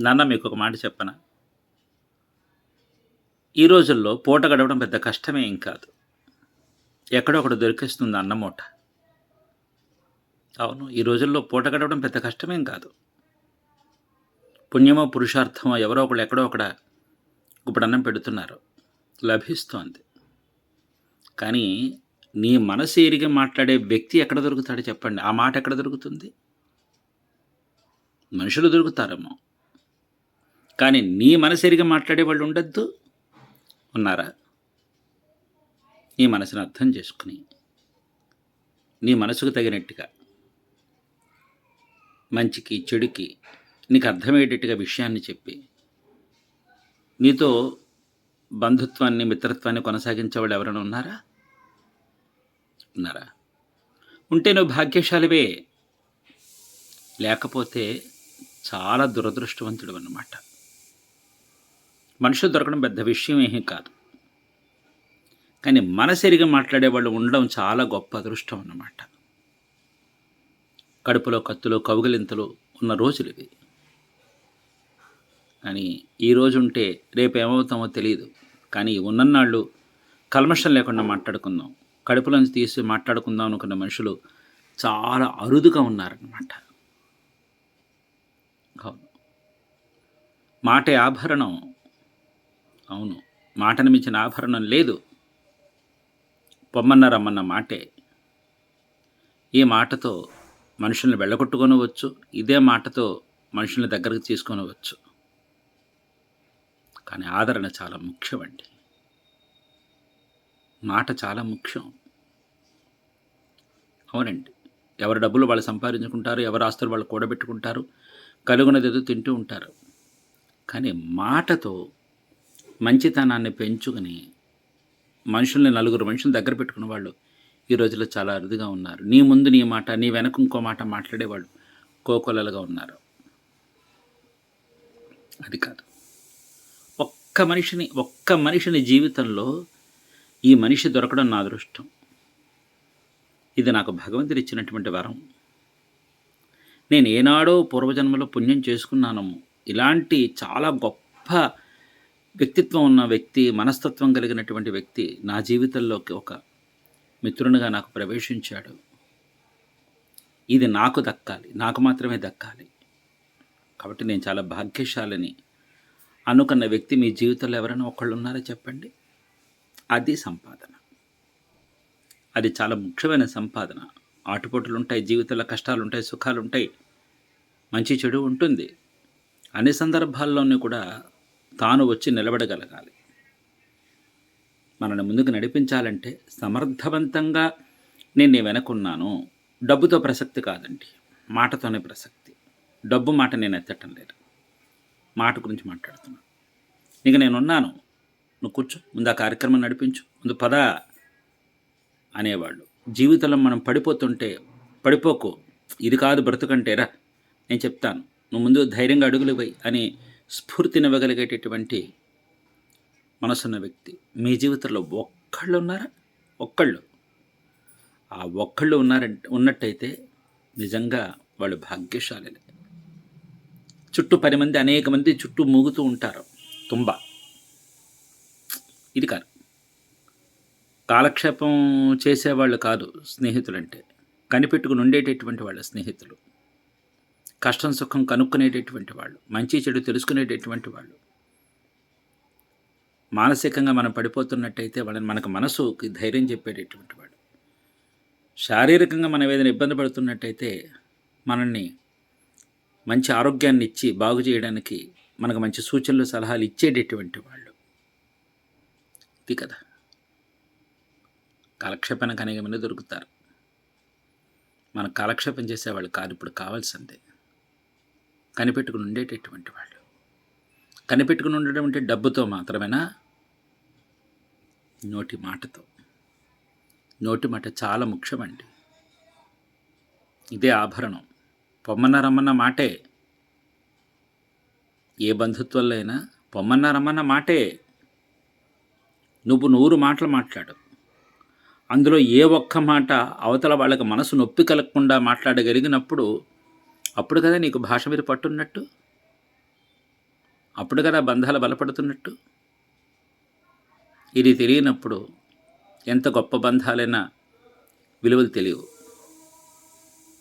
నాన్న మీకు ఒక మాట చెప్పనా? ఈ రోజుల్లో పూట గడవడం పెద్ద కష్టమే ఏం కాదు. ఎక్కడో ఒకటి దొరికేస్తుంది అన్నమూట అవును ఈ రోజుల్లో పూట గడవడం పెద్ద కష్టమేం కాదు. పుణ్యమో పురుషార్థమో ఎవరో ఒకడు ఎక్కడో ఒకడ ఇప్పుడు అన్నం పెడుతున్నారు. లభిస్తోంది. కానీ నీ మనసు ఎరిగి మాట్లాడే వ్యక్తి ఎక్కడ దొరుకుతాడో చెప్పండి. ఆ మాట ఎక్కడ దొరుకుతుంది? మనుషులు దొరుకుతారేమో. కానీ నీ మనసు ఎరిగి మాట్లాడే వాళ్ళు ఉండద్దు. ఉన్నారా? నీ మనసును అర్థం చేసుకుని నీ మనసుకు తగినట్టుగా మంచికి చెడుకి నీకు అర్థమయ్యేటట్టుగా విషయాన్ని చెప్పి నీతో బంధుత్వాన్ని మిత్రత్వాన్ని కొనసాగించేవాళ్ళు ఎవరైనా ఉన్నారా? ఉన్నారా? ఉంటే నువ్వు భాగ్యశాలివే. లేకపోతే చాలా దురదృష్టవంతుడు అన్నమాట మనుషులు దొరకడం పెద్ద విషయం ఏమీ కాదు. కానీ మనసెరిగి మాట్లాడే వాళ్ళు ఉండడం చాలా గొప్ప అదృష్టం అన్నమాట. కడుపులో కత్తులు కౌగిలింతలు ఉన్న రోజులు ఇవి. కానీ ఈ రోజు ఉంటే రేపు ఏమవుతామో తెలియదు కానీ ఉన్ననాళ్ళు కల్మషం లేకుండా మాట్లాడుకుందాం. కడుపులోంచి తీసి మాట్లాడుకుందాం అనుకున్న మనుషులు చాలా అరుదుగా ఉన్నారన్నమాట. అవును. మాటే ఆభరణం. అవును. మాటను మించిన ఆభరణం లేదు. పొమ్మన్న రమ్మన్న మాటే. ఈ మాటతో మనుషుల్ని వెళ్ళగొట్టుకొనవచ్చు. ఇదే మాటతో మనుషుల్ని దగ్గరకు తీసుకొనవచ్చు. కానీ ఆదరణ చాలా ముఖ్యమండి. మాట చాలా ముఖ్యం. అవునండి. ఎవరి డబ్బులు వాళ్ళు సంపాదించుకుంటారు ఎవరి ఆస్తులు వాళ్ళు కూడబెట్టుకుంటారు కలుగునదేదో తింటూ ఉంటారు. కానీ మాటతో మంచితనాన్ని పెంచుకుని మనుషుల్ని నలుగురు మనుషులు దగ్గర పెట్టుకున్న వాళ్ళు ఈ రోజుల్లో చాలా అరుదుగా ఉన్నారు. నీ ముందు నీ మాట నీ వెనక ఇంకో మాట మాట్లాడేవాళ్ళు కోకొలలుగా ఉన్నారు. అది కాదు. ఒక్క మనిషిని ఒక్క మనిషిని జీవితంలో ఈ మనిషి దొరకడం నా అదృష్టం. ఇది నాకు భగవంతుడు ఇచ్చినటువంటి వరం. నేను ఏనాడో పూర్వజన్మలో పుణ్యం చేసుకున్నాను. ఇలాంటి చాలా గొప్ప వ్యక్తిత్వం ఉన్న వ్యక్తి మనస్తత్వం కలిగినటువంటి వ్యక్తి నా జీవితంలోకి ఒక మిత్రునిగా నాకు ప్రవేశించాడు. ఇది నాకు దక్కాలి నాకు మాత్రమే దక్కాలి. కాబట్టి నేను చాలా భాగ్యశాలిని. అనుకున్న వ్యక్తి మీ జీవితంలో ఎవరైనా ఒకళ్ళు ఉన్నారో చెప్పండి? అది సంపాదన. అది చాలా ముఖ్యమైన సంపాదన. ఆటుపోటులు ఉంటాయి జీవితంలో కష్టాలు ఉంటాయి సుఖాలు ఉంటాయి మంచి చెడు ఉంటుంది. అన్ని సందర్భాల్లోనూ కూడా తాను వచ్చి నిలబడగలగాలి. మనల్ని ముందుకు నడిపించాలంటే సమర్థవంతంగా నేను నీ వెనకున్నాను. డబ్బుతో ప్రసక్తి కాదండి. మాటతోనే ప్రసక్తి. డబ్బు మాట నేను ఎత్తటం లేదు. మాట గురించి మాట్లాడుతున్నాను ఇక నేనున్నాను. నువ్వు కూర్చో. ముందు ఆ కార్యక్రమం నడిపించు. ముందు పద అనేవాళ్ళు. జీవితంలో మనం పడిపోతుంటే పడిపోకు. ఇది కాదు బ్రతుకంటేరా నేను చెప్తాను. నువ్వు ముందు ధైర్యంగా అడుగులు పోయి అని స్ఫూర్తినివ్వగలిగేటటువంటి మనసున్న వ్యక్తి. మీ జీవితంలో ఒక్కళ్ళు ఉన్నారా? ఒక్కళ్ళు. ఆ ఒక్కళ్ళు ఉన్నారంటే ఉన్నట్టయితే నిజంగా వాళ్ళు భాగ్యశాలిలే. చుట్టూ పది మంది అనేక మంది చుట్టూ మూగుతూ ఉంటారు. తుంబ. ఇది కాదు. కాలక్షేపం చేసేవాళ్ళు కాదు స్నేహితులంటే. కనిపెట్టుకుని ఉండేటటువంటి వాళ్ళ స్నేహితులు. కష్టం సుఖం కనుక్కునేటటువంటి వాళ్ళు మంచి చెడు తెలుసుకునేటటువంటి వాళ్ళు. మానసికంగా మనం పడిపోతున్నట్టయితే వాళ్ళని మనకు మనసుకి ధైర్యం చెప్పేటటువంటి వాడు శారీరకంగా మనం ఏదైనా ఇబ్బంది పడుతున్నట్టయితే మనల్ని మంచి ఆరోగ్యాన్ని ఇచ్చి బాగు చేయడానికి మనకు మంచి సూచనలు సలహాలు ఇచ్చేటటువంటి వాళ్ళు. ఇది కదా. కాలక్షేపానికి అనేక దొరుకుతారు. మన కాలక్షేపం చేసేవాళ్ళు కాదు ఇప్పుడు కావాల్సిందే. కనిపెట్టుకుని ఉండేటటువంటి వాళ్ళు. కనిపెట్టుకుని ఉండడం అంటే డబ్బుతో మాత్రమేనా? నోటి మాటతో. నోటి మాట చాలా ముఖ్యమండి. ఇదే ఆభరణం. పొమ్మన్న రమ్మన్న మాటే. ఏ బంధుత్వంలో అయినా పొమ్మన్న రమ్మన్న మాటే. నువ్వు నూరు మాటలు మాట్లాడు. అందులో ఏ ఒక్క మాట అవతల వాళ్ళకి మనసు నొప్పి కలగకుండా మాట్లాడగలిగినప్పుడు అప్పుడు కదా నీకు భాష మీద పట్టున్నట్టు? అప్పుడు కదా బంధాలు బలపడుతున్నట్టు? ఇది తెలియనప్పుడు ఎంత గొప్ప బంధాలైనా విలువలు తెలియవు.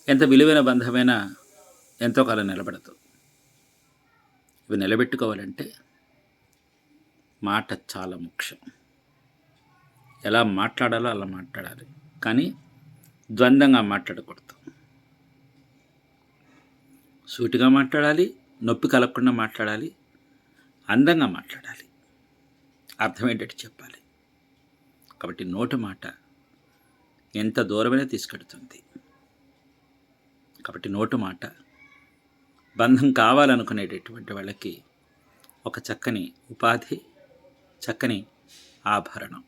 ఎంత విలువైన బంధమైనా ఎంతో కాలం నిలబడదు. ఇవి నిలబెట్టుకోవాలంటే మాట చాలా ముఖ్యం. ఎలా మాట్లాడాలో అలా మాట్లాడాలి. కానీ ద్వంద్వంగా మాట్లాడకూడదు. సూటిగా మాట్లాడాలి నొప్పి కలగకుండా మాట్లాడాలి అందంగా మాట్లాడాలి. అర్థమయ్యేటట్టు చెప్పాలి. కాబట్టి నోటి మాట ఎంత దూరమైనా తీసుకెడుతుంది. కాబట్టి నోటు మాట బంధం కావాలనుకునేటటువంటి వాళ్ళకి ఒక చక్కని ఉపాధి చక్కని ఆభరణం.